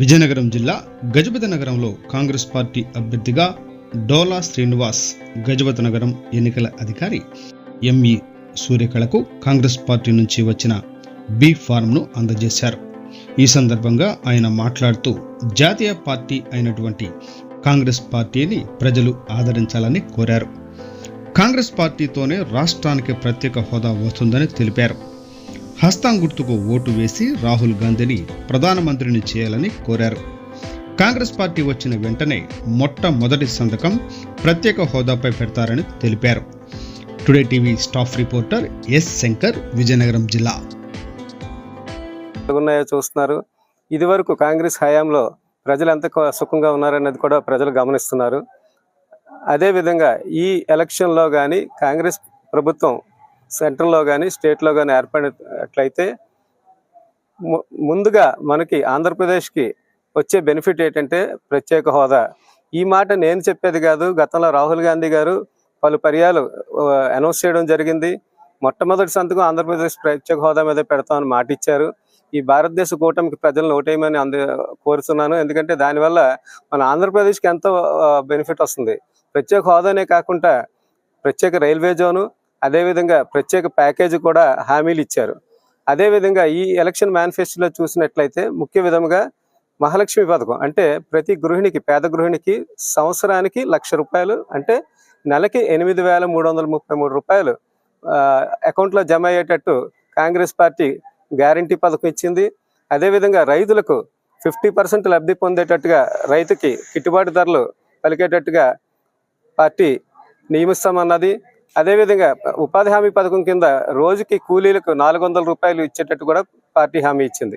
విజయనగరం జిల్లా గజపతి నగరంలో కాంగ్రెస్ పార్టీ అభ్యర్థిగా డోలా శ్రీనివాస్ గజపతి నగరం ఎన్నికల అధికారి ఎంఈ సూర్యకళకు కాంగ్రెస్ పార్టీ నుంచి వచ్చిన బి ఫారంను అందజేశారు. ఈ సందర్భంగా ఆయన మాట్లాడుతూ జాతీయ పార్టీ అయినటువంటి కాంగ్రెస్ పార్టీని ప్రజలు ఆదరించాలని కోరారు. కాంగ్రెస్ పార్టీతోనే రాష్ట్రానికి ప్రత్యేక హోదా వస్తుందని తెలిపారు. హస్తం గుర్తుకు ఓటు వేసి రాహుల్ గాంధీని ప్రధానమంత్రిని చేయాలని కోరారు. కాంగ్రెస్ పార్టీ వచ్చిన వెంటనే మొట్టమొదటి సంతకం ప్రత్యేక హోదాపై పెడతారని తెలిపారు. Today TV staff reporter S Shankar Vizianagaram జిల్లా. ఉన్నాయో చూస్తున్నారు. ఇదివరకు కాంగ్రెస్ హయాంలో ప్రజలు ఎంత సుఖంగా ఉన్నారనేది కూడా ప్రజలు గమనిస్తున్నారు. అదేవిధంగా ఈ ఎలక్షన్లో కానీ కాంగ్రెస్ ప్రభుత్వం సెంట్రల్లో కానీ స్టేట్లో కానీ ఏర్పడినట్లయితే ము- ముందుగా మనకి ఆంధ్రప్రదేశ్కి వచ్చే బెనిఫిట్ ఏంటంటే ప్రత్యేక హోదా. ఈ మాట నేను చెప్పేది కాదు. గతంలో రాహుల్ గాంధీ గారు పలు పర్యాలు అనౌన్స్ చేయడం జరిగింది. మొట్టమొదటి సంతకం ఆంధ్రప్రదేశ్ ప్రత్యేక హోదా మీద పెడతామని మాట ఇచ్చారు ఈ భారతదేశ కూటమికి ప్రజలను ఓటేయమని అంద కోరుతున్నాను. ఎందుకంటే దానివల్ల మన ఆంధ్రప్రదేశ్కి ఎంతో బెనిఫిట్ వస్తుంది. ప్రత్యేక హోదానే కాకుండా ప్రత్యేక రైల్వే జోను అదేవిధంగా ప్రత్యేక ప్యాకేజీ కూడా హామీలు ఇచ్చారు. అదేవిధంగా ఈ ఎలక్షన్ మేనిఫెస్టోలో చూసినట్లయితే ముఖ్య విధంగా మహాలక్ష్మి పథకం అంటే ప్రతి గృహిణికి పేద గృహిణికి సంవత్సరానికి లక్ష రూపాయలు అంటే నెలకి ఎనిమిది వేల మూడు వందల ముప్పై మూడు రూపాయలు. అకౌంట్లో జమ అయ్యేటట్టు కాంగ్రెస్ పార్టీ గ్యారంటీ పథకం ఇచ్చింది. అదేవిధంగా రైతులకు ఫిఫ్టీ పర్సెంట్ లబ్ధి పొందేటట్టుగా రైతుకి గిట్టుబాటు ధరలు పలికేటట్టుగా పార్టీ నియమిస్తామన్నది. అదేవిధంగా ఉపాధి హామీ పథకం కింద రోజుకి కూలీలకు నాలుగు వందల రూపాయలు ఇచ్చేటట్టు కూడా పార్టీ హామీ ఇచ్చింది.